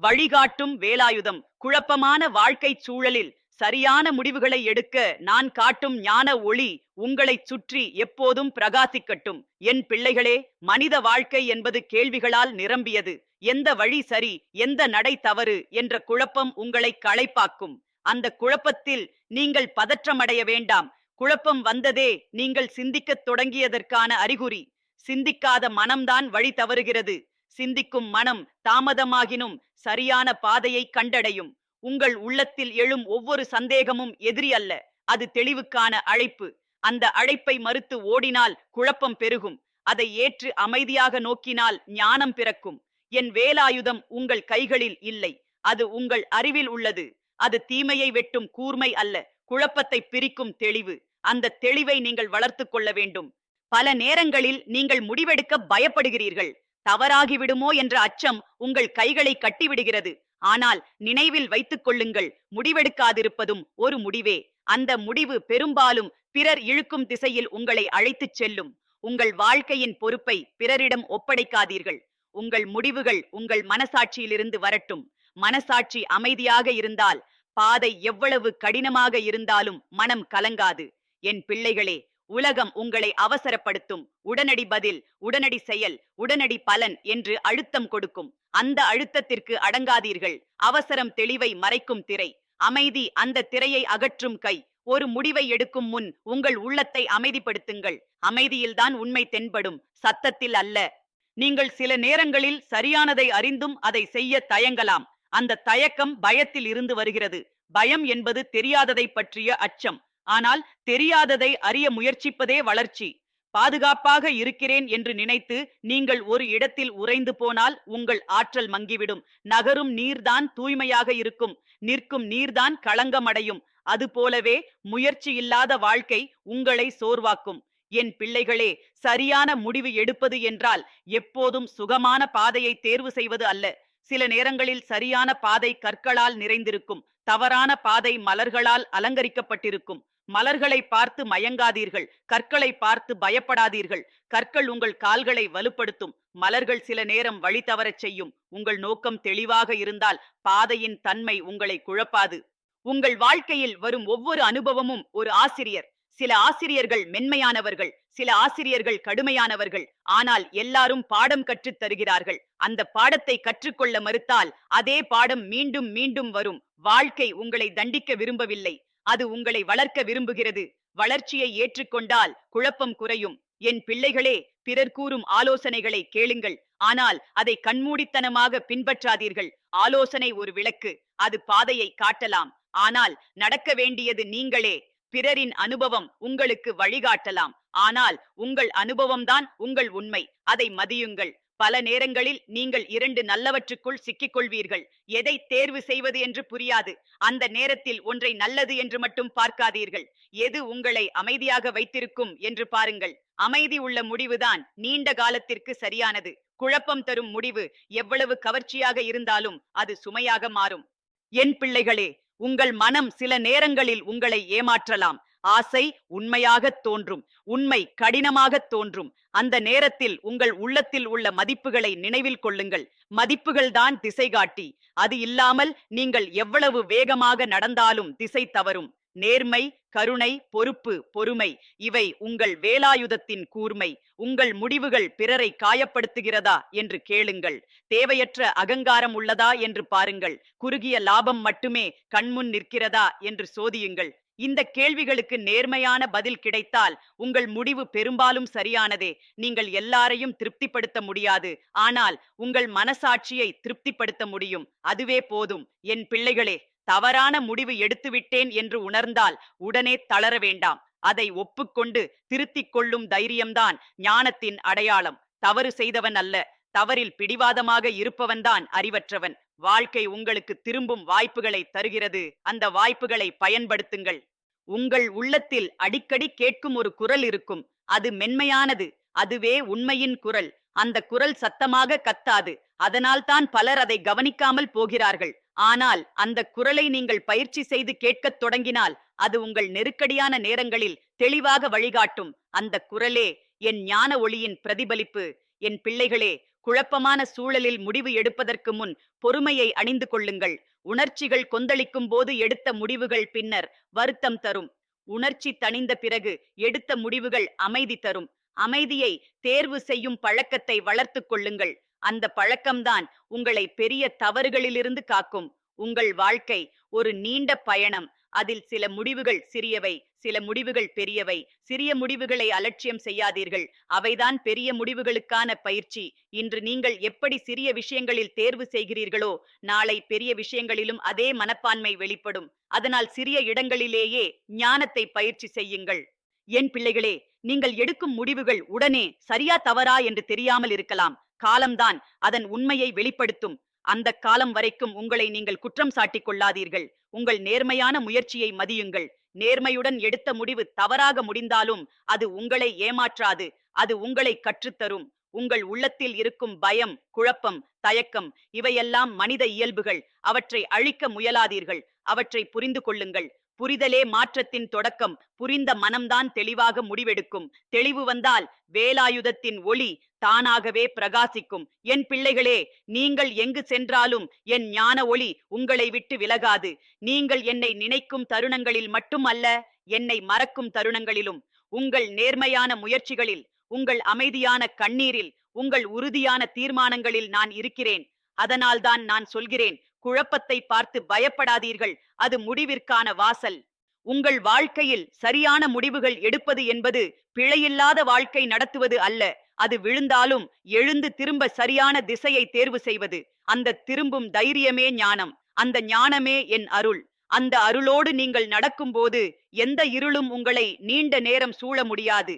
வழிகாட்டும் வேலாயுதம். குழப்பமான வாழ்க்கை சூழலில் சரியான முடிவுகளை எடுக்க நான் காட்டும் ஞான ஒளி உங்களைச் சுற்றி எப்போதும் பிரகாசிக்கட்டும். என் பிள்ளைகளே மனித வாழ்க்கை என்பது கேள்விகளால் நிரம்பியது. எந்த வழி சரி எந்த நடை தவறு என்ற குழப்பம் உங்களை களைப்பாக்கும். அந்த குழப்பத்தில் நீங்கள் பதற்றமடைய வேண்டாம். குழப்பம் வந்ததே நீங்கள் சிந்திக்கத் தொடங்கியதற்கான அறிகுறி. சிந்திக்காத மனம்தான் வழி தவறுகிறது. சிந்திக்கும் மனம் தாமதமாகினும் சரியான பாதையை கண்டடையும். உங்கள் உள்ளத்தில் எழும் ஒவ்வொரு சந்தேகமும் எதிரி அல்ல. அது தெளிவுக்கான அழைப்பு. அந்த அழைப்பை மறுத்து ஓடினால் குழப்பம் பெருகும். அதை ஏற்று அமைதியாக நோக்கினால் ஞானம் பிறக்கும். என் வேலாயுதம் உங்கள் கைகளில் இல்லை. அது உங்கள் அறிவில் உள்ளது. அது தீமையை வெட்டும் கூர்மை அல்ல. குழப்பத்தை பிரிக்கும் தெளிவு. அந்த தெளிவை நீங்கள் வளர்த்துக் கொள்ள வேண்டும். பல நேரங்களில் நீங்கள் முடிவெடுக்க பயப்படுகிறீர்கள். தவறாகிவிடுமோ என்ற அச்சம் உங்கள் கைகளை கட்டிவிடுகிறது. ஆனால் நினைவில் வைத்துக் கொள்ளுங்கள் முடிவெடுக்காதிருப்பதும் ஒரு முடிவே. அந்த முடிவு பெரும்பாலும் பிறர் இழுக்கும் திசையில் உங்களை அழைத்துச் செல்லும். உங்கள் வாழ்க்கையின் பொறுப்பை பிறரிடம் ஒப்படைக்காதீர்கள். உங்கள் முடிவுகள் உங்கள் மனசாட்சியிலிருந்து வரட்டும். மனசாட்சி அமைதியாக இருந்தால் பாதை எவ்வளவு கடினமாக இருந்தாலும் மனம் கலங்காது. என் பிள்ளைகளே உலகம் உங்களை அவசரப்படுத்தும். உடனடி பதில் உடனடி செயல் உடனடி பலன் என்று அழுத்தம் கொடுக்கும். அந்த அழுத்தத்திற்கு அடங்காதீர்கள். அவசரம் தெளிவை மறைக்கும் திரை. அமைதி அந்த திரையை அகற்றும் கை. ஒரு முடிவை எடுக்கும் முன் உங்கள் உள்ளத்தை அமைதிப்படுத்துங்கள். அமைதியில்தான் உண்மை தென்படும். சத்தத்தில் அல்ல. நீங்கள் சில நேரங்களில் சரியானதை அறிந்தும் அதை செய்ய தயங்கலாம். அந்த தயக்கம் பயத்தில் இருந்து வருகிறது. பயம் என்பது தெரியாததை பற்றிய அச்சம். ஆனால் தெரியாததை அறிய முயற்சிப்பதே வளர்ச்சி. பாதுகாப்பாக இருக்கிறேன் என்று நினைத்து நீங்கள் ஒரு இடத்தில் உறைந்து போனால் உங்கள் ஆற்றல் மங்கிவிடும். நகரும் நீர்தான் தூய்மையாக இருக்கும். நிற்கும் நீர்தான் களங்கமடையும். அதுபோலவே முயற்சி இல்லாத வாழ்க்கை உங்களை சோர்வாக்கும். என் பிள்ளைகளே சரியான முடிவு எடுப்பது என்றால் எப்போதும் சுகமான பாதையை தேர்வு செய்வது அல்ல. சில நேரங்களில் சரியான பாதை கற்களால் நிறைந்திருக்கும். தவறான பாதை மலர்களால் அலங்கரிக்கப்பட்டிருக்கும். மலர்களை பார்த்து மயங்காதீர்கள் கற்களை பார்த்து பயப்படாதீர்கள். கற்கள் உங்கள் கால்களை வலுப்படுத்தும் மலர்கள் சில நேரம் வழி தவறச் செய்யும். உங்கள் நோக்கம் தெளிவாக இருந்தால் பாதையின் தன்மை உங்களை குழப்பாது. உங்கள் வாழ்க்கையில் வரும் ஒவ்வொரு அனுபவமும் ஒரு ஆசிரியர். சில ஆசிரியர்கள் மென்மையானவர்கள் சில ஆசிரியர்கள் கடுமையானவர்கள். ஆனால் எல்லாரும் பாடம் கற்றுத் தருகிறார்கள். அந்த பாடத்தை கற்றுக்கொள்ள மறுத்தால் அதே பாடம் மீண்டும் மீண்டும் வரும். வாழ்க்கை உங்களை தண்டிக்க விரும்பவில்லை. அது உங்களை வளர்க்க விரும்புகிறது. வளர்ச்சியை ஏற்றுக்கொண்டால் குழப்பம் குறையும். என் பிள்ளைகளே பிறர் கூறும் ஆலோசனைகளை கேளுங்கள். ஆனால் அதை கண்மூடித்தனமாக பின்பற்றாதீர்கள். ஆலோசனை ஒரு விளக்கு. அது பாதையை காட்டலாம். ஆனால் நடக்க வேண்டியது நீங்களே. பிறரின் அனுபவம் உங்களுக்கு வழிகாட்டலாம். ஆனால் உங்கள் அனுபவம்தான் உங்கள் உண்மை. அதை மதியுங்கள். பல நேரங்களில் நீங்கள் இரண்டு நல்லவற்றுக்குள் சிக்கிக் கொள்வீர்கள் எதை தேர்வு செய்வது என்று புரியாது. அந்த நேரத்தில் ஒன்றை நல்லது என்று மட்டும் பார்க்காதீர்கள். எது உங்களை அமைதியாக வைத்திருக்கும் என்று பாருங்கள். அமைதி உள்ள முடிவுதான் நீண்ட காலத்திற்கு சரியானது. குழப்பம் தரும் முடிவு எவ்வளவு கவர்ச்சியாக இருந்தாலும் அது சுமையாக மாறும். என் பிள்ளைகளே உங்கள் மனம் சில நேரங்களில் உங்களை ஏமாற்றலாம். ஆசை உண்மையாகத் தோன்றும் உண்மை கடினமாகத் தோன்றும். அந்த நேரத்தில் உங்கள் உள்ளத்தில் உள்ள மதிப்புகளை நினைவில் கொள்ளுங்கள். மதிப்புகள் தான் திசை காட்டி. அது இல்லாமல் நீங்கள் எவ்வளவு வேகமாக நடந்தாலும் திசை தவறும். நேர்மை கருணை பொறுப்பு பொறுமை இவை உங்கள் வேலாயுதத்தின் கூர்மை. உங்கள் முடிவுகள் பிறரை காயப்படுத்துகிறதா என்று கேளுங்கள். தேவையற்ற அகங்காரம் உள்ளதா என்று பாருங்கள். குறுகிய லாபம் மட்டுமே கண்முன் நிற்கிறதா என்று சோதியுங்கள். இந்த கேள்விகளுக்கு நேர்மையான பதில் கிடைத்தால் உங்கள் முடிவு பெரும்பாலும் சரியானதே. நீங்கள் எல்லாரையும் திருப்திப்படுத்த முடியாது. ஆனால் உங்கள் மனசாட்சியை திருப்திப்படுத்த முடியும். அதுவே போதும். என் பிள்ளைகளே தவறான முடிவு எடுத்துவிட்டேன் என்று உணர்ந்தால் உடனே தளர வேண்டாம். அதை ஒப்புக்கொண்டு திருத்திக் கொள்ளும் தைரியம்தான் ஞானத்தின் அடையாளம். தவறு செய்தவன் அல்ல. தவறில் பிடிவாதமாக இருப்பவன்தான் அறிவற்றவன். வாழ்க்கை உங்களுக்கு திரும்பும் வாய்ப்புகளை தருகிறது. அந்த வாய்ப்புகளை பயன்படுத்துங்கள். உங்கள் உள்ளத்தில் அடிக்கடி கேட்கும் ஒரு குரல் இருக்கும். அது மென்மையானது. அதுவே உண்மையின் குரல். அந்த குரல் சத்தமாக கத்தாது. அதனால்தான் பலர் அதை கவனிக்காமல் போகிறார்கள். ஆனால் அந்த குரலை நீங்கள் பயிற்சி செய்து கேட்கத் தொடங்கினால் அது உங்கள் நெருக்கடியான நேரங்களில் தெளிவாக வழிகாட்டும். அந்த குரலே என் ஞான ஒளியின் பிரதிபலிப்பு. என் பிள்ளைகளே குழப்பமான சூழலில் முடிவு எடுப்பதற்கு முன் பொறுமையை அணிந்து கொள்ளுங்கள். உணர்ச்சிகள் கொந்தளிக்கும் போது எடுத்த முடிவுகள் பின்னர் வருத்தம் தரும். உணர்ச்சி தணிந்த பிறகு எடுத்த முடிவுகள் அமைதி தரும். அமைதியை தேர்வு செய்யும் பழக்கத்தை வளர்த்துக் கொள்ளுங்கள். அந்த பழக்கம்தான் உங்களை பெரிய தவறுகளிலிருந்து காக்கும். உங்கள் வாழ்க்கை ஒரு நீண்ட பயணம். அதில் சில முடிவுகள் சிறியவை சில முடிவுகள் பெரியவை. சிறிய முடிவுகளை அலட்சியம் செய்யாதீர்கள். அவைதான் பெரிய முடிவுகளுக்கான பயிற்சி. இன்று நீங்கள் எப்படி சிறிய விஷயங்களில் தேர்வு செய்கிறீர்களோ நாளை பெரிய விஷயங்களிலும் அதே மனப்பான்மை வெளிப்படும். அதனால் சிறிய இடங்களிலேயே ஞானத்தை பயிற்சி செய்யுங்கள். என் பிள்ளைகளே நீங்கள் எடுக்கும் முடிவுகள் உடனே சரியா தவறா என்று தெரியாமல் இருக்கலாம். காலம்தான் அதன் உண்மையை வெளிப்படுத்தும். அந்த காலம் வரைக்கும் உங்களை நீங்கள் குற்றம் சாட்டிக் கொள்ளாதீர்கள். உங்கள் நேர்மையான முயற்சியை மதியுங்கள். நேர்மையுடன் எடுத்த முடிவு தவறாக முடிந்தாலும் அது உங்களை ஏமாற்றாது. அது உங்களை கற்றுத்தரும். உங்கள் உள்ளத்தில் இருக்கும் பயம் குழப்பம் தயக்கம் இவையெல்லாம் மனித இயல்புகள். அவற்றை அழிக்க முயலாதீர்கள். அவற்றை புரிந்து கொள்ளுங்கள். புரிதலே மாற்றத்தின் தொடக்கம். புரிந்த மனம்தான் தெளிவாக முடிவெடுக்கும். தெளிவு வந்தால் வேலாயுதத்தின் ஒளி தானாகவே பிரகாசிக்கும். என் பிள்ளைகளே நீங்கள் எங்கு சென்றாலும் என் ஞான ஒளி உங்களை விட்டு விலகாது. நீங்கள் என்னை நினைக்கும் தருணங்களில் மட்டுமல்ல என்னை மறக்கும் தருணங்களிலும். உங்கள் நேர்மையான முயற்சிகளில் உங்கள் அமைதியான கண்ணீரில் உங்கள் உறுதியான தீர்மானங்களில் நான் இருக்கிறேன். அதனால்தான் நான் சொல்கிறேன் குழப்பத்தை பார்த்து பயப்படாதீர்கள். அது முடிவிற்கான வாசல். உங்கள் வாழ்க்கையில் சரியான முடிவுகள் எடுப்பது என்பது பிழையில்லாத வாழ்க்கை நடத்துவது அல்ல. அது விழுந்தாலும் எழுந்து திரும்ப சரியான திசையை தேர்வு செய்வது. அந்த திரும்பும் தைரியமே ஞானம். அந்த ஞானமே என் அருள். அந்த அருளோடு நீங்கள் நடக்கும்போது எந்த இருளும் உங்களை நீண்ட நேரம் சூழ முடியாது.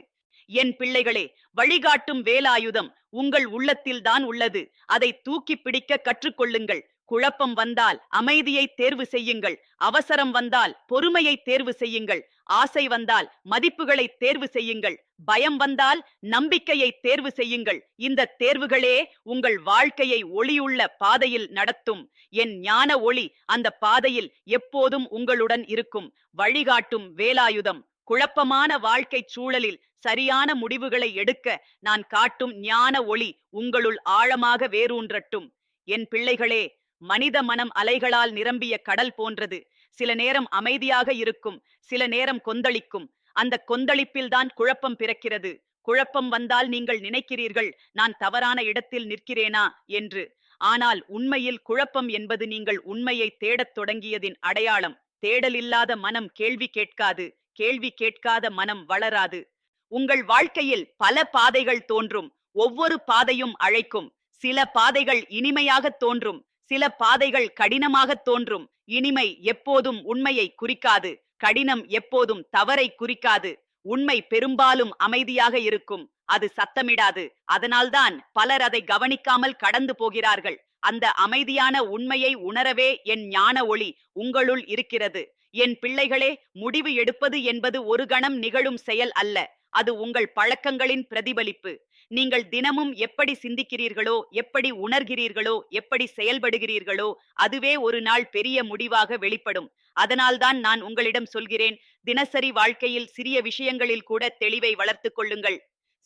என் பிள்ளைகளே வழிகாட்டும் வேலாயுதம் உங்கள் உள்ளத்தில் தான் உள்ளது. அதை தூக்கி பிடிக்க கற்றுக்கொள்ளுங்கள். குழப்பம் வந்தால் அமைதியை தேர்வு செய்யுங்கள். அவசரம் வந்தால் பொறுமையை தேர்வு செய்யுங்கள். ஆசை வந்தால் மதிப்புகளை தேர்வு செய்யுங்கள். பயம் வந்தால் நம்பிக்கையை தேர்வு செய்யுங்கள். இந்த தேர்வுகளே உங்கள் வாழ்க்கையை ஒளியுள்ள பாதையில் நடத்தும். என் ஞான ஒளி அந்த பாதையில் எப்போதும் உங்களுடன் இருக்கும். வழிகாட்டும் வேலாயுதம். குழப்பமான வாழ்க்கை சூழலில் சரியான முடிவுகளை எடுக்க நான் காட்டும் ஞான ஒளி உங்களுள் ஆழமாக வேரூன்றட்டும். என் பிள்ளைகளே மனித மனம் அலைகளால் நிரம்பிய கடல் போன்றது. சில நேரம் அமைதியாக இருக்கும் சில நேரம் கொந்தளிக்கும். அந்த கொந்தளிப்பில்தான் குழப்பம் பிறக்கிறது. குழப்பம் வந்தால் நீங்கள் நினைக்கிறீர்கள் நான் தவறான இடத்தில் நிற்கிறேனா? என்று. ஆனால் உண்மையில் குழப்பம் என்பது நீங்கள் உண்மையை தேடத் தொடங்கியதின் அடையாளம். தேடலில்லாத மனம் கேள்வி கேட்காது. கேள்வி கேட்காத மனம் வளராது. உங்கள் வாழ்க்கையில் பல பாதைகள் தோன்றும். ஒவ்வொரு பாதையும் அழைக்கும். சில பாதைகள் இனிமையாக தோன்றும். சில பாதைகள் கடினமாக தோன்றும். இனிமை எப்போதும் உண்மையை குறிக்காது. கடினம் எப்போதும் தவறை குறிக்காது. உண்மை பெரும்பாலும் அமைதியாக இருக்கும். அது சத்தமிடாது. அதனால்தான் பலர் அதை கவனிக்காமல் கடந்து போகிறார்கள். அந்த அமைதியான உண்மையை உணரவே என் ஞான ஒளி உங்களுள் இருக்கிறது. என் பிள்ளைகளே முடிவு எடுப்பது என்பது ஒரு கணம் நிகழும் செயல் அல்ல. அது உங்கள் பழக்கங்களின் பிரதிபலிப்பு. நீங்கள் தினமும் எப்படி சிந்திக்கிறீர்களோ எப்படி உணர்கிறீர்களோ எப்படி செயல்படுகிறீர்களோ அதுவே ஒரு நாள் பெரிய முடிவாக வெளிப்படும். அதனால்தான் நான் உங்களிடம் சொல்கிறேன் தினசரி வாழ்க்கையில் சிறிய விஷயங்களில் கூட தெளிவை வளர்த்துக் கொள்ளுங்கள்.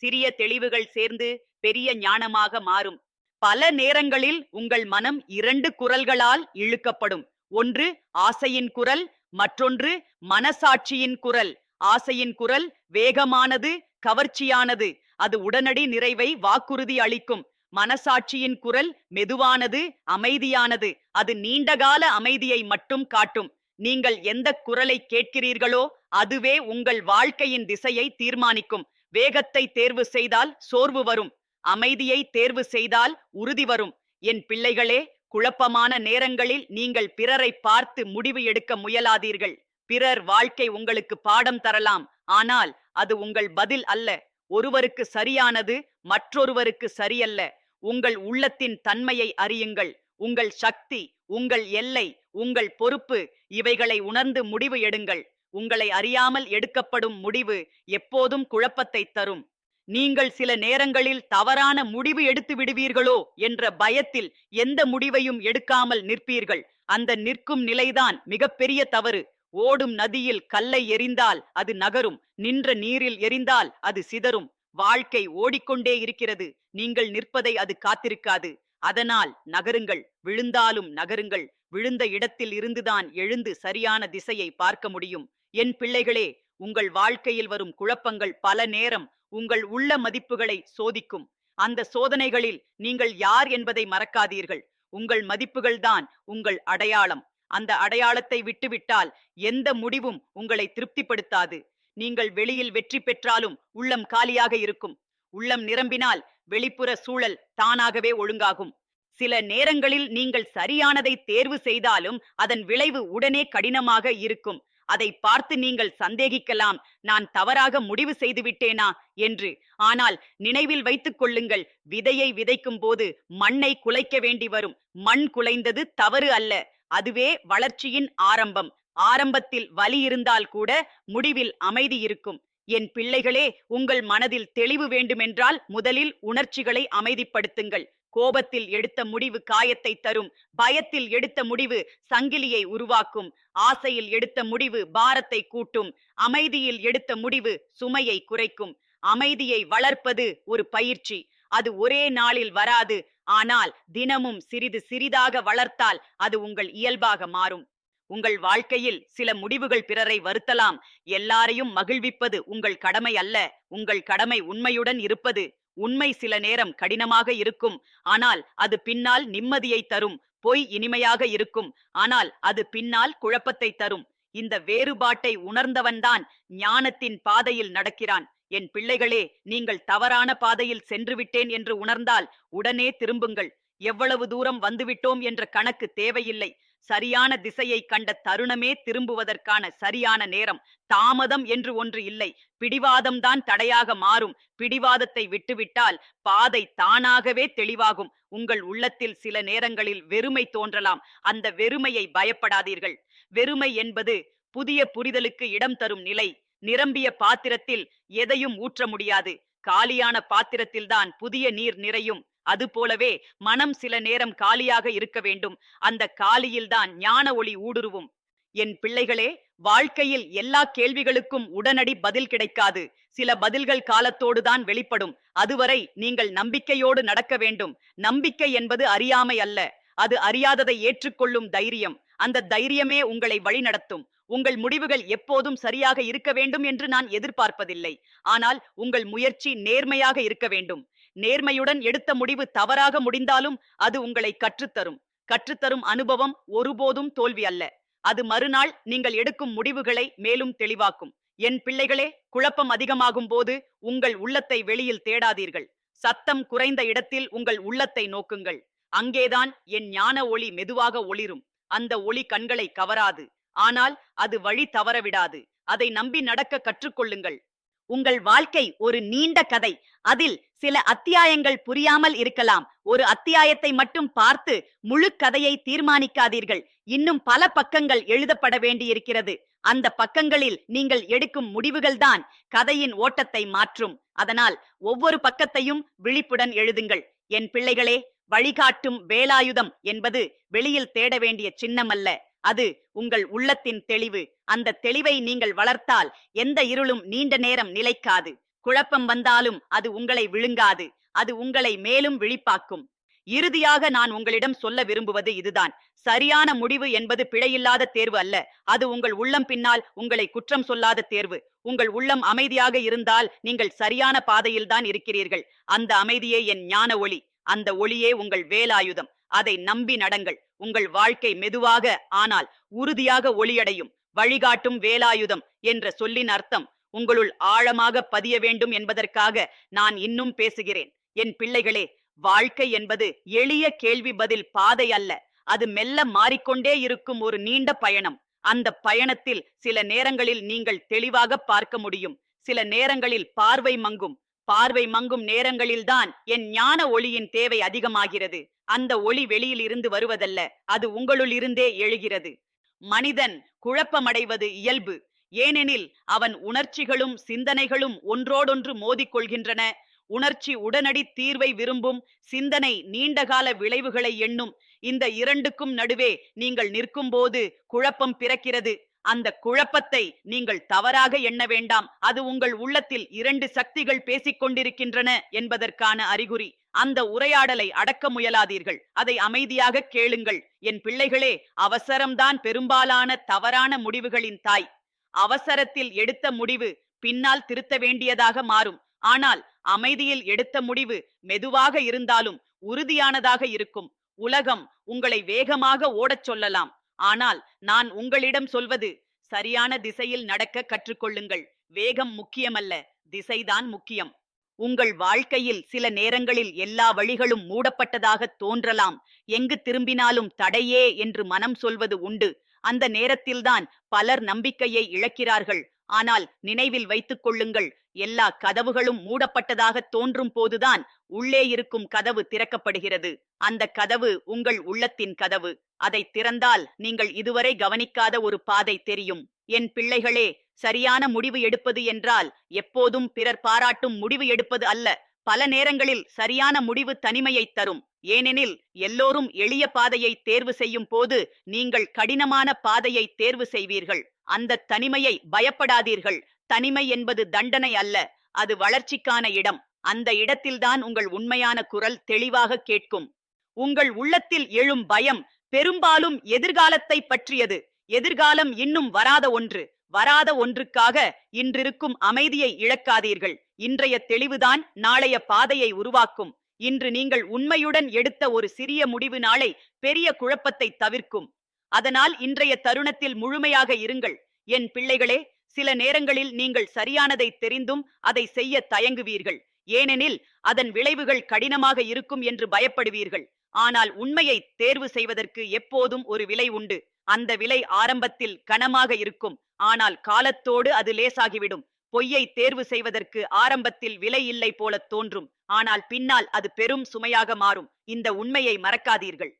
சிறிய தெளிவுகள் சேர்ந்து பெரிய ஞானமாக மாறும். பல நேரங்களில் உங்கள் மனம் இரண்டு குரல்களால் இழுக்கப்படும். ஒன்று ஆசையின் குரல் மற்றொன்று மனசாட்சியின் குரல். ஆசையின் குரல் வேகமானது கவர்ச்சியானது. அது உடனடி நிறைவை வாக்குறுதி அளிக்கும். மனசாட்சியின் குரல் மெதுவானது அமைதியானது. அது நீண்டகால அமைதியை மட்டும் காட்டும். நீங்கள் எந்த குரலை கேட்கிறீர்களோ அதுவே உங்கள் வாழ்க்கையின் திசையை தீர்மானிக்கும். வேகத்தை தேர்வு செய்தால் சோர்வு வரும். அமைதியை தேர்வு செய்தால் உறுதி வரும். என் பிள்ளைகளே குழப்பமான நேரங்களில் நீங்கள் பிறரை பார்த்து முடிவு எடுக்க முயலாதீர்கள். பிறர் வாழ்க்கை உங்களுக்கு பாடம் தரலாம். ஆனால் அது உங்கள் பதில் அல்ல. ஒருவருக்கு சரியானது மற்றொருவருக்கு சரியல்ல. உங்கள் உள்ளத்தின் தன்மையை அறியுங்கள். உங்கள் சக்தி உங்கள் எல்லை உங்கள் பொறுப்பு இவைகளை உணர்ந்து முடிவு எடுங்கள். உங்களை அறியாமல் எடுக்கப்படும் முடிவு எப்போதும் குழப்பத்தை தரும். நீங்கள் சில நேரங்களில் தவறான முடிவு எடுத்து விடுவீர்களோ என்ற பயத்தில் எந்த முடிவையும் எடுக்காமல் நிற்பீர்கள். அந்த நிற்கும் நிலைதான் மிகப்பெரிய தவறு. ஓடும் நதியில் கல்லை எறிந்தால் அது நகரும் நின்ற நீரில் எறிந்தால் அது சிதறும். வாழ்க்கை ஓடிக்கொண்டே இருக்கிறது நீங்கள் நிற்பதை அது காத்திருக்காது. அதனால் நகருங்கள் விழுந்தாலும் நகருங்கள் விழுந்த இடத்தில் இருந்துதான் எழுந்து சரியான திசையை பார்க்க முடியும். என் பிள்ளைகளே உங்கள் வாழ்க்கையில் வரும் குழப்பங்கள் பல நேரம் உங்கள் உள்ள மதிப்புகளை சோதிக்கும். அந்த சோதனைகளில் நீங்கள் யார் என்பதை மறக்காதீர்கள். உங்கள் மதிப்புகள்தான் உங்கள் அடையாளம். அந்த அடையாளத்தை விட்டுவிட்டால் எந்த முடிவும் உங்களை திருப்திப்படுத்தாது. நீங்கள் வெளியில் வெற்றி பெற்றாலும் உள்ளம் காலியாக இருக்கும். உள்ளம் நிரம்பினால் வெளிப்புற சூழல் தானாகவே ஒழுங்காகும். சில நேரங்களில் நீங்கள் சரியானதை தேர்வு செய்தாலும் அதன் விளைவு உடனே கடினமாக இருக்கும். அதை பார்த்து நீங்கள் சந்தேகிக்கலாம் நான் தவறாக முடிவு செய்து விட்டேனா என்று. ஆனால் நினைவில் வைத்துக் கொள்ளுங்கள் விதையை விதைக்கும் போது மண்ணை குலைக்க வேண்டி வரும். மண் குலைந்தது தவறு அல்ல. அதுவே வளர்ச்சியின் ஆரம்பம். ஆரம்பத்தில் வலி இருந்தால் கூட முடிவில் அமைதி இருக்கும். என் பிள்ளைகளே உங்கள் மனதில் தெளிவு வேண்டுமென்றால் முதலில் உணர்ச்சிகளை அமைதிப்படுத்துங்கள். கோபத்தில் எடுத்த முடிவு காயத்தை தரும். பயத்தில் எடுத்த முடிவு சங்கிலியை உருவாக்கும். ஆசையில் எடுத்த முடிவு பாரத்தை கூட்டும். அமைதியில் எடுத்த முடிவு சுமையை குறைக்கும். அமைதியை வளர்ப்பது ஒரு பயிற்சி. அது ஒரே நாளில் வராது. ஆனால் தினமும் சிறிது சிறிதாக வளர்த்தால் அது உங்கள் இயல்பாக மாறும். உங்கள் வாழ்க்கையில் சில முடிவுகள் பிறரை வருத்தலாம். எல்லாரையும் மகிழ்விப்பது உங்கள் கடமை அல்ல. உங்கள் கடமை உண்மையுடன் இருப்பது உண்மை சில நேரம் கடினமாக இருக்கும். ஆனால் அது பின்னால் நிம்மதியை தரும். பொய் இனிமையாக இருக்கும். ஆனால் அது பின்னால் குழப்பத்தை தரும். இந்த வேறுபாட்டை உணர்ந்தவன்தான் ஞானத்தின் பாதையில் நடக்கிறான். என் பிள்ளைகளே நீங்கள் தவறான பாதையில் சென்று விட்டேன் என்று உணர்ந்தால் உடனே திரும்புங்கள். எவ்வளவு தூரம் வந்துவிட்டோம் என்ற கணக்கு தேவையில்லை. சரியான திசையை கண்ட தருணமே திரும்புவதற்கான சரியான நேரம். தாமதம் என்று ஒன்று இல்லை. பிடிவாதம்தான் தடையாக மாறும். பிடிவாதத்தை விட்டுவிட்டால் பாதை தானாகவே தெளிவாகும். உங்கள் உள்ளத்தில் சில நேரங்களில் வெறுமை தோன்றலாம். அந்த வெறுமையை பயப்படாதீர்கள். வெறுமை என்பது புதிய புரிதலுக்கு இடம் தரும் நிலை. நிரம்பிய பாத்திரத்தில் எதையும் ஊற்ற முடியாது. காலியான பாத்திரத்தில்தான் புதிய நீர் நிறையும். அதுபோலவே மனம் சில நேரம் காலியாக இருக்க வேண்டும். அந்த காலியில்தான் ஞான ஒளி ஊடுருவும். என் பிள்ளைகளே வாழ்க்கையில் எல்லா கேள்விகளுக்கும் உடனடி பதில் கிடைக்காது. சில பதில்கள் காலத்தோடுதான் வெளிப்படும். அதுவரை நீங்கள் நம்பிக்கையோடு நடக்க வேண்டும். நம்பிக்கை என்பது அறியாமை அல்ல. அது அறியாததை ஏற்றுக்கொள்ளும் தைரியம். அந்த தைரியமே உங்களை வழிநடத்தும். உங்கள் முடிவுகள் எப்போதும் சரியாக இருக்க வேண்டும் என்று நான் எதிர்பார்ப்பதில்லை. ஆனால் உங்கள் முயற்சி நேர்மையாக இருக்க வேண்டும். நேர்மையுடன் எடுத்த முடிவு தவறாக முடிந்தாலும் அது உங்களை கற்றுத்தரும். கற்றுத்தரும் அனுபவம் ஒருபோதும் தோல்வி அல்ல. அது மறுநாள் நீங்கள் எடுக்கும் முடிவுகளை மேலும் தெளிவாக்கும். என் பிள்ளைகளே குழப்பம் அதிகமாகும் போது உங்கள் உள்ளத்தை வெளியில் தேடாதீர்கள். சத்தம் குறைந்த இடத்தில் உங்கள் உள்ளத்தை நோக்குங்கள். அங்கேதான் என் ஞான ஒளி மெதுவாக ஒளிரும். அந்த ஒளி கண்களை கவராது. ஆனால் அது வழி தவறவிடாது. அதை நம்பி நடக்க கற்றுக்கொள்ளுங்கள். உங்கள் வாழ்க்கை ஒரு நீண்ட கதை. அதில் சில அத்தியாயங்கள் புரியாமல் இருக்கலாம். ஒரு அத்தியாயத்தை மட்டும் பார்த்து முழு கதையை தீர்மானிக்காதீர்கள். இன்னும் பல பக்கங்கள் எழுதப்பட வேண்டியிருக்கிறது. அந்த பக்கங்களில் நீங்கள் எடுக்கும் முடிவுகள்தான் கதையின் ஓட்டத்தை மாற்றும். அதனால் ஒவ்வொரு பக்கத்தையும் விழிப்புடன் எழுதுங்கள். என் பிள்ளைகளே வழிகாட்டும் வேலாயுதம் என்பது வெளியில் தேட வேண்டிய சின்னம் அல்ல அது உங்கள் உள்ளத்தின் தெளிவு. அந்த தெளிவை நீங்கள் வளர்த்தால் எந்த இருளும் நீண்ட நேரம் நிலைக்காது. குழப்பம் வந்தாலும் அது உங்களை விழுங்காது. அது உங்களை மேலும் விழிப்பாக்கும். இறுதியாக நான் உங்களிடம் சொல்ல விரும்புவது இதுதான். சரியான முடிவு என்பது பிழையில்லாத தேர்வு அல்ல. அது உங்கள் உள்ளம் பின்னால் உங்களை குற்றம் சொல்லாத தேர்வு. உங்கள் உள்ளம் அமைதியாக இருந்தால் நீங்கள் சரியான பாதையில்தான் இருக்கிறீர்கள். அந்த அமைதியே என் ஞான ஒளி. அந்த ஒளியே உங்கள் வேலாயுதம். அதை நம்பி நடங்கள். உங்கள் வாழ்க்கை மெதுவாக ஆனால் உறுதியாக ஒளியடையும். வழிகாட்டும் வேலாயுதம் என்ற சொல்லின் அர்த்தம் உங்களுள் ஆழமாக பதிய வேண்டும் என்பதற்காக நான் இன்னும் பேசுகிறேன். என் பிள்ளைகளே வாழ்க்கை என்பது எளிய கேள்வி பதில் பாதை அல்ல. அது மெல்ல மாறிக்கொண்டே இருக்கும் ஒரு நீண்ட பயணம். அந்த பயணத்தில் சில நேரங்களில் நீங்கள் தெளிவாக பார்க்க முடியும். சில நேரங்களில் பார்வை மங்கும். பார்வை மங்கும் நேரங்களில்தான் என் ஞான ஒளியின் தேவை அதிகமாகிறது. அந்த ஒளி வெளியில் இருந்து வருவதல்ல அது உங்களுள் இருந்தே எழுகிறது. மனிதன் குழப்பமடைவது இயல்பு. ஏனெனில் அவன் உணர்ச்சிகளும் சிந்தனைகளும் ஒன்றோடொன்று மோதிக்கொள்கின்றன. உணர்ச்சி உடனடி தீர்வை விரும்பும் சிந்தனை நீண்டகால விளைவுகளை எண்ணும். இந்த இரண்டுக்கும் நடுவே நீங்கள் நிற்கும்போது குழப்பம் பிறக்கிறது. அந்த குழப்பத்தை நீங்கள் தவறாக எண்ண வேண்டாம். அது உங்கள் உள்ளத்தில் இரண்டு சக்திகள் பேசிக் கொண்டிருக்கின்றன என்பதற்கான அறிகுறி. அந்த உரையாடலை அடக்க முயலாதீர்கள். அதை அமைதியாக கேளுங்கள். என் பிள்ளைகளே அவசரம்தான் பெரும்பாலான தவறான முடிவுகளின் தாய். அவசரத்தில் எடுத்த முடிவு பின்னால் திருத்த வேண்டியதாக மாறும். ஆனால் அமைதியில் எடுத்த முடிவு மெதுவாக இருந்தாலும் உறுதியானதாக இருக்கும். உலகம் உங்களை வேகமாக ஓடச் சொல்லலாம். ஆனால் நான் உங்களிடம் சொல்வது சரியான திசையில் நடக்க கற்றுக்கொள்ளுங்கள். வேகம் முக்கியமல்ல. திசைதான் முக்கியம். உங்கள் வாழ்க்கையில் சில நேரங்களில் எல்லா வழிகளும் மூடப்பட்டதாக தோன்றலாம். எங்கு திரும்பினாலும் தடையே என்று மனம் சொல்வது உண்டு. அந்த நேரத்தில்தான் பலர் நம்பிக்கையை இழக்கிறார்கள். ஆனால் நினைவில் வைத்துக் கொள்ளுங்கள் எல்லா கதவுகளும் மூடப்பட்டதாக தோன்றும் போதுதான் உள்ளே இருக்கும் கதவு திறக்கப்படுகிறது. அந்த கதவு உங்கள் உள்ளத்தின் கதவு. அதை திறந்தால் நீங்கள் இதுவரை கவனிக்காத ஒரு பாதை தெரியும். என் பிள்ளைகளே சரியான முடிவு எடுப்பது என்றால் எப்போதும் பிறர் பாராட்டும் முடிவு எடுப்பது அல்ல. பல நேரங்களில் சரியான முடிவு தனிமையை தரும். ஏனெனில் எல்லோரும் எளிய பாதையை தேர்வு செய்யும் போது நீங்கள் கடினமான பாதையை தேர்வு செய்வீர்கள். அந்த தனிமையை பயப்படாதீர்கள். தனிமை என்பது தண்டனை அல்ல அது வளர்ச்சிக்கான இடம். அந்த இடத்தில்தான் உங்கள் உண்மையான குரல் தெளிவாக கேட்கும். உங்கள் உள்ளத்தில் எழும் பயம் பெரும்பாலும் எதிர்காலத்தை பற்றியது. எதிர்காலம் இன்னும் வராத ஒன்று. வராத ஒன்றுக்காக இன்றிருக்கும் அமைதியை இழக்காதீர்கள். இன்றைய தெளிவுதான் நாளைய பாதையை உருவாக்கும். இன்று நீங்கள் உண்மையுடன் எடுத்த ஒரு சிறிய முடிவு நாளை பெரிய குழப்பத்தை தவிர்க்கும். அதனால் இன்றைய தருணத்தில் முழுமையாக இருங்கள். என் பிள்ளைகளே சில நேரங்களில் நீங்கள் சரியானதை தெரிந்தும் அதை செய்ய தயங்குவீர்கள். ஏனெனில் அதன் விளைவுகள் கடினமாக இருக்கும் என்று பயப்படுவீர்கள். ஆனால் உண்மையை தேர்வு செய்வதற்கு எப்போதும் ஒரு விலை உண்டு. அந்த விலை ஆரம்பத்தில் கனமாக இருக்கும். ஆனால் காலத்தோடு அது லேசாகிவிடும். பொய்யை தேர்வு செய்வதற்கு ஆரம்பத்தில் விலை இல்லை போல தோன்றும். ஆனால் பின்னால் அது பெரும் சுமையாக மாறும். இந்த உண்மையை மறக்காதீர்கள்.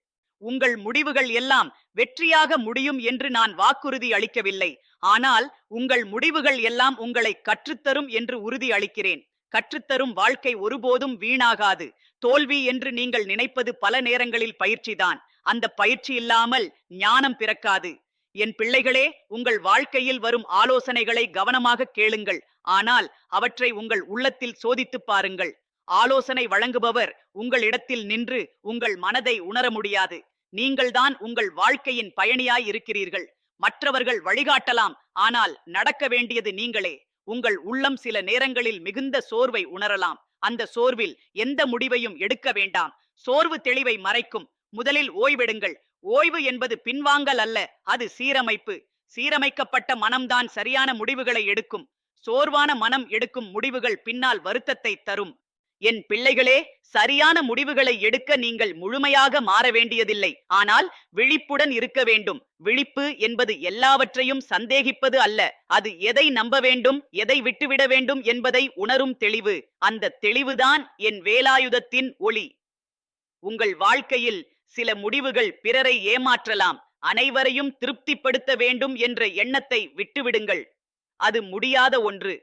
உங்கள் முடிவுகள் எல்லாம் வெற்றியாக முடியும் என்று நான் வாக்குறுதி அளிக்கவில்லை. ஆனால் உங்கள் முடிவுகள் எல்லாம் உங்களை கற்றுத்தரும் என்று உறுதி அளிக்கிறேன். கற்றுத்தரும் வாழ்க்கை ஒருபோதும் வீணாகாது. தோல்வி என்று நீங்கள் நினைப்பது பல நேரங்களில் பயிற்சிதான். அந்த பயிற்சி இல்லாமல் ஞானம் பிறக்காது. என் பிள்ளைகளே உங்கள் வாழ்க்கையில் வரும் ஆலோசனைகளை கவனமாக கேளுங்கள். ஆனால் அவற்றை உங்கள் உள்ளத்தில் சோதித்துப் பாருங்கள். ஆலோசனை வழங்குபவர் உங்களிடத்தில் நின்று உங்கள் மனதை உணர முடியாது. நீங்கள்தான் உங்கள் வாழ்க்கையின் பயணியாய் இருக்கிறீர்கள். மற்றவர்கள் வழிகாட்டலாம். ஆனால் நடக்க வேண்டியது நீங்களே. உங்கள் உள்ளம் சில நேரங்களில் மிகுந்த சோர்வை உணரலாம். அந்த சோர்வில் எந்த முடிவையும் எடுக்க வேண்டாம். சோர்வு தெளிவை மறைக்கும். முதலில் ஓய்வெடுங்கள். ஓய்வு என்பது பின்வாங்கல் அல்ல அது சீரமைப்பு. சீரமைக்கப்பட்ட மனம்தான் சரியான முடிவுகளை எடுக்கும். சோர்வான மனம் எடுக்கும் முடிவுகள் பின்னால் வருத்தத்தை தரும். என் பிள்ளைகளே சரியான முடிவுகளை எடுக்க நீங்கள் முழுமையாக மாற வேண்டியதில்லை. ஆனால் விழிப்புடன் இருக்க வேண்டும். விழிப்பு என்பது எல்லாவற்றையும் சந்தேகிப்பது அல்ல. அது எதை நம்ப வேண்டும் எதை விட்டுவிட வேண்டும் என்பதை உணரும் தெளிவு. அந்த தெளிவுதான் என் வேலாயுதத்தின் ஒளி. உங்கள் வாழ்க்கையில் சில முடிவுகள் பிறரை ஏமாற்றலாம். அனைவரையும் திருப்திப்படுத்த வேண்டும் என்ற எண்ணத்தை விட்டுவிடுங்கள். அது முடியாத ஒன்று.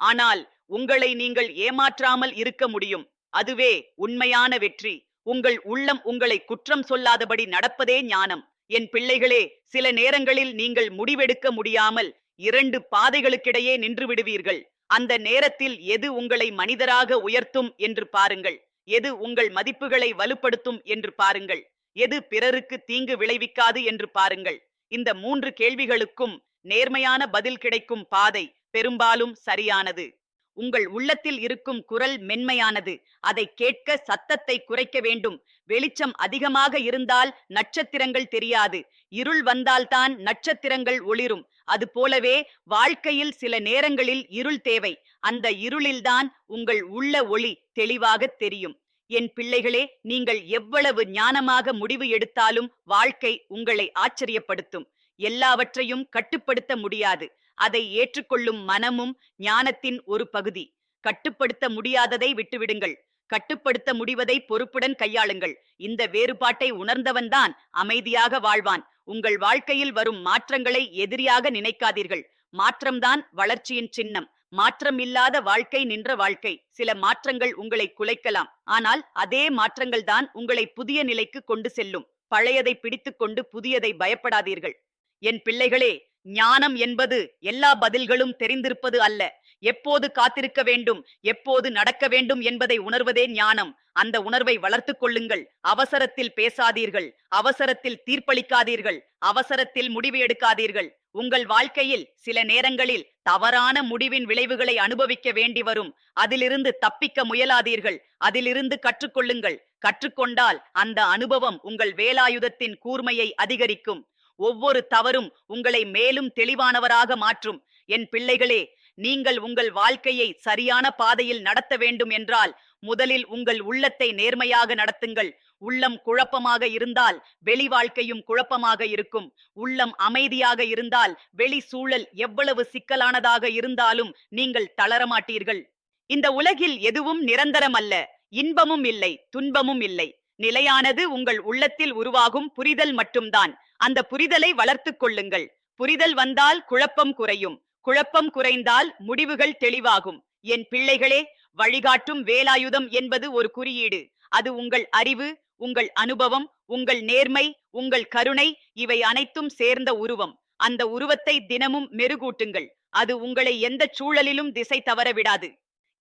ஆனால் உங்களை நீங்கள் ஏமாற்றாமல் இருக்க முடியும். அதுவே உண்மையான வெற்றி. உங்கள் உள்ளம் உங்களை குற்றம் சொல்லாதபடி நடப்பதே ஞானம். என் பிள்ளைகளே சில நேரங்களில் நீங்கள் முடிவெடுக்க முடியாமல் இரண்டு பாதைகளுக்கிடையே நின்று விடுவீர்கள். அந்த நேரத்தில் எது உங்களை மனிதராக உயர்த்தும் என்று பாருங்கள். எது உங்கள் மதிப்புகளை வலுப்படுத்தும் என்று பாருங்கள். எது பிறருக்கு தீங்கு விளைவிக்காது என்று பாருங்கள். இந்த மூன்று கேள்விகளுக்கும் நேர்மையான பதில் கிடைக்கும் பாதை பெரும்பாலும் சரியானது. உங்கள் உள்ளத்தில் இருக்கும் குரல் மென்மையானது. அதை கேட்க சத்தத்தை குறைக்க வேண்டும். வெளிச்சம் அதிகமாக இருந்தால் நட்சத்திரங்கள் தெரியாது. இருள் வந்தால்தான் நட்சத்திரங்கள் ஒளிரும். அது போலவே வாழ்க்கையில் சில நேரங்களில் இருள் தேவை. அந்த இருளில்தான் உங்கள் உள்ள ஒளி தெளிவாக தெரியும். என் பிள்ளைகளே நீங்கள் எவ்வளவு ஞானமாக முடிவு எடுத்தாலும் வாழ்க்கை உங்களை ஆச்சரியப்படுத்தும். எல்லாவற்றையும் கட்டுப்படுத்த முடியாது. அதை ஏற்றுக்கொள்ளும் மனமும் ஞானத்தின் ஒரு பகுதி. கட்டுப்படுத்த முடியாததை விட்டுவிடுங்கள். கட்டுப்படுத்த முடிவதை பொறுப்புடன் கையாளுங்கள். இந்த வேறுபாட்டை உணர்ந்தவன்தான் அமைதியாக வாழ்வான். உங்கள் வாழ்க்கையில் வரும் மாற்றங்களை எதிரியாக நினைக்காதீர்கள். மாற்றம்தான் வளர்ச்சியின் சின்னம். மாற்றம் இல்லாத வாழ்க்கை நின்ற வாழ்க்கை. சில மாற்றங்கள் உங்களை குலைக்கலாம். ஆனால் அதே மாற்றங்கள் தான் உங்களை புதிய நிலைக்கு கொண்டு செல்லும். பழையதை பிடித்துக்கொண்டு புதியதை பயப்படாதீர்கள். என் பிள்ளைகளே ஞானம் என்பது எல்லா பதில்களும் தெரிந்திருப்பது அல்ல. எப்போது காத்திருக்க வேண்டும் எப்போது நடக்க வேண்டும் என்பதை உணர்வதே ஞானம். அந்த உணர்வை வளர்த்துக் கொள்ளுங்கள். அவசரத்தில் பேசாதீர்கள். அவசரத்தில் தீர்ப்பளிக்காதீர்கள். அவசரத்தில் முடிவு எடுக்காதீர்கள். உங்கள் வாழ்க்கையில் சில நேரங்களில் தவறான முடிவின் விளைவுகளை அனுபவிக்க வேண்டி வரும். அதிலிருந்து தப்பிக்க முயலாதீர்கள். அதிலிருந்து கற்றுக்கொள்ளுங்கள். கற்றுக்கொண்டால் அந்த அனுபவம் உங்கள் வேலாயுதத்தின் கூர்மையை அதிகரிக்கும். ஒவ்வொரு தவறும் உங்களை மேலும் தெளிவானவராக மாற்றும். என் பிள்ளைகளே நீங்கள் உங்கள் வாழ்க்கையை சரியான பாதையில் நடத்த வேண்டும் என்றால் முதலில் உங்கள் உள்ளத்தை நேர்மையாக நடத்துங்கள். உள்ளம் குழப்பமாக இருந்தால் வெளி வாழ்க்கையும் குழப்பமாக இருக்கும். உள்ளம் அமைதியாக இருந்தால் வெளி சூழல் எவ்வளவு சிக்கலானதாக இருந்தாலும் நீங்கள் தளரமாட்டீர்கள். இந்த உலகில் எதுவும் நிரந்தரம் அல்ல இன்பமும் இல்லை துன்பமும் இல்லை. நிலையானது உங்கள் உள்ளத்தில் உருவாகும் புரிதல் மட்டும்தான். அந்த புரிதலை வளர்த்துக் கொள்ளுங்கள். புரிதல் வந்தால் குழப்பம் குறையும். குழப்பம் குறைந்தால் முடிவுகள் தெளிவாகும். என் பிள்ளைகளே வழிகாட்டும் வேலாயுதம் என்பது ஒரு குறியீடு. அது உங்கள் அறிவு உங்கள் அனுபவம் உங்கள் நேர்மை உங்கள் கருணை இவை அனைத்தும் சேர்ந்த உருவம். அந்த உருவத்தை தினமும் மெருகூட்டுங்கள். அது உங்களை எந்த சூழலிலும் திசை தவற விடாது.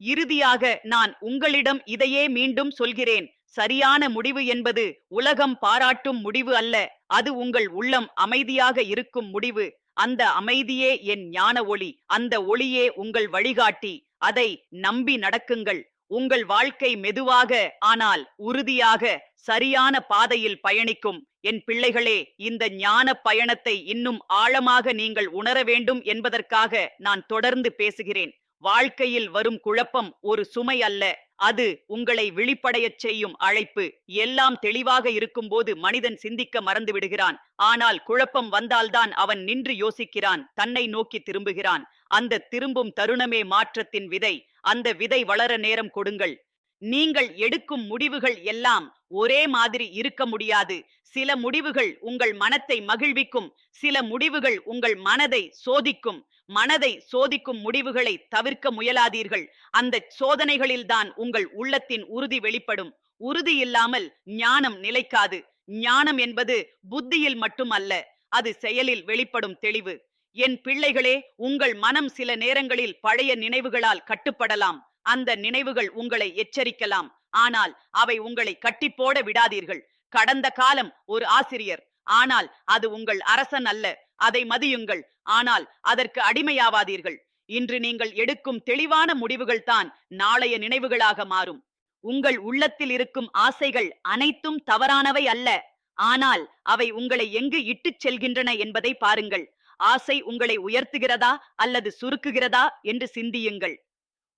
இறுதியாக நான் உங்களிடம் இதையே மீண்டும் சொல்கிறேன். சரியான முடிவு என்பது உலகம் பாராட்டும் முடிவு அல்ல. அது உங்கள் உள்ளம் அமைதியாக இருக்கும் முடிவு. அந்த அமைதியே என் ஞான ஒளி. அந்த ஒளியே உங்கள் வழிகாட்டி. அதை நம்பி நடக்குங்கள். உங்கள் வாழ்க்கை மெதுவாக ஆனால் உறுதியாக சரியான பாதையில் பயணிக்கும். என் பிள்ளைகளே இந்த ஞான பயணத்தை இன்னும் ஆழமாக நீங்கள் உணர வேண்டும் என்பதற்காக நான் தொடர்ந்து பேசுகிறேன். வாழ்க்கையில் வரும் குழப்பம் ஒரு சுமை அல்ல. அது உங்களை விழிப்படையச் செய்யும் அழைப்பு. எல்லாம் தெளிவாக இருக்கும்போது மனிதன் சிந்திக்க மறந்து விடுகிறான் ஆனால் குழப்பம் வந்தால்தான் அவன் நின்று யோசிக்கிறான் தன்னை நோக்கி திரும்புகிறான். அந்த திரும்பும் தருணமே மாற்றத்தின் விதை. அந்த விதை வளர நேரம் கொடுங்கள். நீங்கள் எடுக்கும் முடிவுகள் எல்லாம் ஒரே மாதிரி இருக்க முடியாது. சில முடிவுகள் உங்கள் மனத்தை மகிழ்விக்கும். சில முடிவுகள் உங்கள் மனதை சோதிக்கும். மனதை சோதிக்கும் முடிவுகளை தவிர்க்க முயலாதீர்கள். அந்த சோதனைகளில்தான் உங்கள் உள்ளத்தின் உறுதி வெளிப்படும். உறுதி இல்லாமல் ஞானம் நிலைக்காது. ஞானம் என்பது புத்தியில் மட்டுமல்ல அது செயலில் வெளிப்படும் தெளிவு. என் பிள்ளைகளே உங்கள் மனம் சில நேரங்களில் பழைய நினைவுகளால் கட்டுப்படலாம். அந்த நினைவுகள் உங்களை எச்சரிக்கலாம். ஆனால் அவை உங்களை கட்டி போட விடாதீர்கள். கடந்த காலம் ஒரு ஆசிரியர். ஆனால் அது உங்கள் அரசன் அல்ல. அதை மதியுங்கள். ஆனால் அதற்கு அடிமையாவாதீர்கள். இன்று நீங்கள் எடுக்கும் தெளிவான முடிவுகள் தான் நாளைய நினைவுகளாக மாறும். உங்கள் உள்ளத்தில் இருக்கும் ஆசைகள் அனைத்தும் தவறானவை அல்ல. ஆனால் அவை உங்களை எங்கு இட்டுச் செல்கின்றன என்பதை பாருங்கள். ஆசை உங்களை உயர்த்துகிறதா அல்லது சுருக்குகிறதா என்று சிந்தியுங்கள்.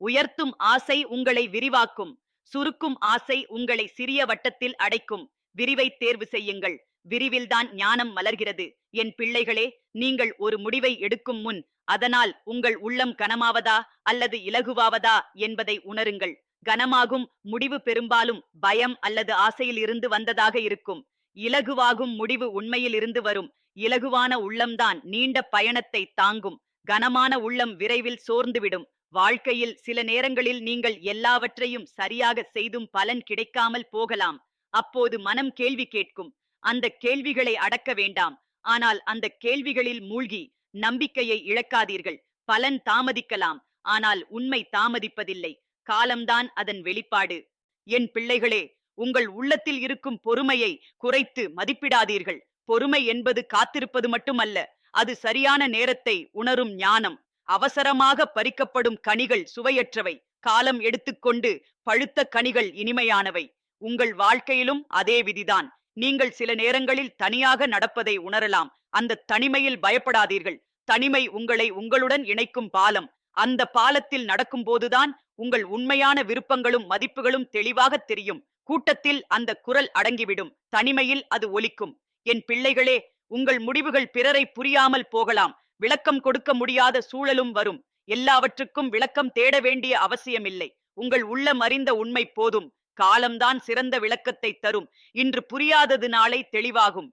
உயர்த்தும் ஆசை உங்களை விரிவாக்கும். சுருக்கும் ஆசை உங்களை சிறிய வட்டத்தில் அடைக்கும். விரிவை தேர்வு செய்யுங்கள். விரிவில்தான் ஞானம் மலர்கிறது. என் பிள்ளைகளே நீங்கள் ஒரு முடிவை எடுக்கும் முன் அதனால் உங்கள் உள்ளம் கனமாவதா அல்லது இலகுவாவதா என்பதை உணருங்கள். கனமாகும் முடிவு பெரும்பாலும் பயம் அல்லது ஆசையில் இருந்து வந்ததாக இருக்கும். இலகுவாகும் முடிவு உண்மையில் இருந்து வரும். இலகுவான உள்ளம்தான் நீண்ட பயணத்தை தாங்கும். கனமான உள்ளம் விரைவில் சோர்ந்துவிடும். வாழ்க்கையில் சில நேரங்களில் நீங்கள் எல்லாவற்றையும் சரியாக செய்தும் பலன் கிடைக்காமல் போகலாம். அப்போது மனம் கேள்வி கேட்கும். அந்த கேள்விகளை அடக்க வேண்டாம். ஆனால் அந்த கேள்விகளில் மூழ்கி நம்பிக்கையை இழக்காதீர்கள். பலன் தாமதிக்கலாம். ஆனால் உண்மை தாமதிப்பதில்லை. காலம்தான் அதன் வெளிப்பாடு. என் பிள்ளைகளே உங்கள் உள்ளத்தில் இருக்கும் பொறுமையை குறைத்து மதிப்பிடாதீர்கள். பொறுமை என்பது காத்திருப்பது மட்டுமல்ல. அது சரியான நேரத்தை உணரும் ஞானம். அவசரமாக பறிக்கப்படும் கனிகள் சுவையற்றவை. காலம் எடுத்துக்கொண்டு பழுத்த கனிகள் இனிமையானவை. உங்கள் வாழ்க்கையிலும் அதே விதிதான். நீங்கள் சில நேரங்களில் தனியாக நடப்பதை உணரலாம். அந்த தனிமையில் பயப்படாதீர்கள். தனிமை உங்களை உங்களுடன் இணைக்கும் பாலம். அந்த பாலத்தில் நடக்கும்போதுதான் உங்கள் உண்மையான விருப்பங்களும் மதிப்புகளும் தெளிவாக தெரியும். கூட்டத்தில் அந்த குரல் அடங்கிவிடும். தனிமையில் அது ஒலிக்கும். என் பிள்ளைகளே உங்கள் முடிவுகள் பிறரை புரியாமல் போகலாம். விளக்கம் கொடுக்க முடியாத சூழலும் வரும். எல்லாவற்றுக்கும் விளக்கம் தேட வேண்டிய அவசியமில்லை. உங்கள் உள்ளம் அறிந்த உண்மை போதும். காலம்தான் சிறந்த விளக்கத்தை தரும். இன்று புரியாதது நாளை தெளிவாகும்.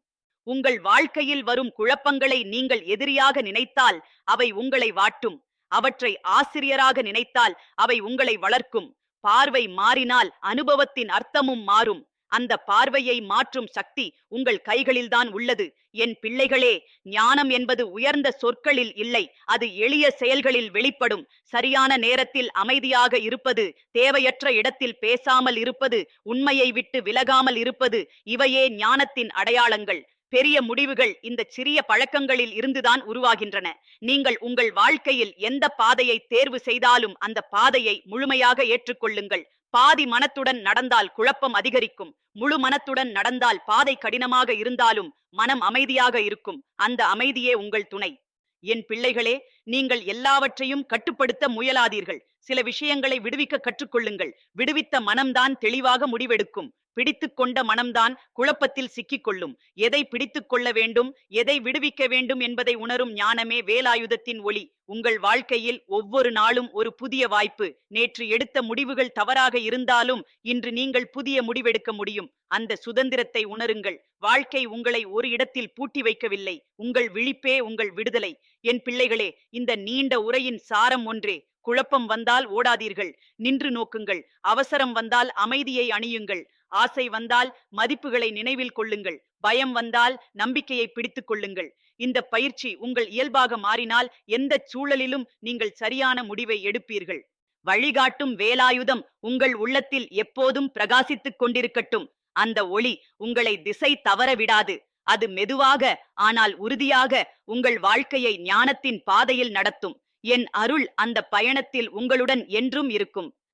உங்கள் வாழ்க்கையில் வரும் குழப்பங்களை நீங்கள் எதிரியாக நினைத்தால் அவை உங்களை வாட்டும். அவற்றை ஆசிரியராக நினைத்தால் அவை உங்களை வளர்க்கும். பார்வை மாறினால் அனுபவத்தின் அர்த்தமும் மாறும். அந்த பார்வையை மாற்றும் சக்தி உங்கள் கைகளில்தான் உள்ளது. என் பிள்ளைகளே ஞானம் என்பது உயர்ந்த சொற்களில் இல்லை. அது எளிய செயல்களில் வெளிப்படும். சரியான நேரத்தில் அமைதியாக இருப்பது தேவையற்ற இடத்தில் பேசாமல் இருப்பது உண்மையை விட்டு விலகாமல் இருப்பது இவையே ஞானத்தின் அடையாளங்கள். பெரிய முடிவுகள் இந்த சிறிய பழக்கங்களில் இருந்துதான் உருவாகின்றன. நீங்கள் உங்கள் வாழ்க்கையில் எந்த பாதையை தேர்வு செய்தாலும் அந்த பாதையை முழுமையாக ஏற்றுக்கொள்ளுங்கள். பாதி மனத்துடன் நடந்தால் குழப்பம் அதிகரிக்கும். முழு மனத்துடன் நடந்தால் பாதை கடினமாக இருந்தாலும் மனம் அமைதியாக இருக்கும். அந்த அமைதியே உங்கள் துணை. என் பிள்ளைகளே நீங்கள் எல்லாவற்றையும் கட்டுப்படுத்த முயலாதீர்கள். சில விஷயங்களை விடுவிக்க கற்றுக்கொள்ளுங்கள். விடுவித்த மனம்தான் தெளிவாக முடிவெடுக்கும். பிடித்து கொண்ட மனம்தான் குழப்பத்தில் சிக்கிக்கொள்ளும். எதை பிடித்து கொள்ள வேண்டும் எதை விடுவிக்க வேண்டும் என்பதை உணரும் ஞானமே வேலாயுதத்தின் ஒளி. உங்கள் வாழ்க்கையில் ஒவ்வொரு நாளும் ஒரு புதிய வாய்ப்பு. நேற்று எடுத்த முடிவுகள் தவறாக இருந்தாலும் இன்று நீங்கள் புதிய முடிவெடுக்க முடியும். அந்த சுதந்திரத்தை உணருங்கள். வாழ்க்கை உங்களை ஒரு இடத்தில் பூட்டி வைக்கவில்லை. உங்கள் விழிப்பே உங்கள் விடுதலை. என் பிள்ளைகளே இந்த நீண்ட உரையின் சாரம் ஒன்றே. குழப்பம் வந்தால் ஓடாதீர்கள். நின்று நோக்குங்கள். அவசரம் வந்தால் அமைதியை அணியுங்கள். ஆசை வந்தால் மதிப்புகளை நினைவில் கொள்ளுங்கள். பயம் வந்தால் நம்பிக்கையை பிடித்துக் கொள்ளுங்கள். இந்த பயிற்சி உங்கள் இயல்பாக மாறினால் எந்த சூழலிலும் நீங்கள் சரியான முடிவை எடுப்பீர்கள். வழிகாட்டும் வேலாயுதம் உங்கள் உள்ளத்தில் எப்போதும் பிரகாசித்துக் கொண்டிருக்கட்டும். அந்த ஒளி உங்களை திசை தவற விடாது. அது மெதுவாக ஆனால் உறுதியாக உங்கள் வாழ்க்கையை ஞானத்தின் பாதையில் நடத்தும். என் அருள் அந்த பயணத்தில் உங்களுடன் என்றும் இருக்கும்.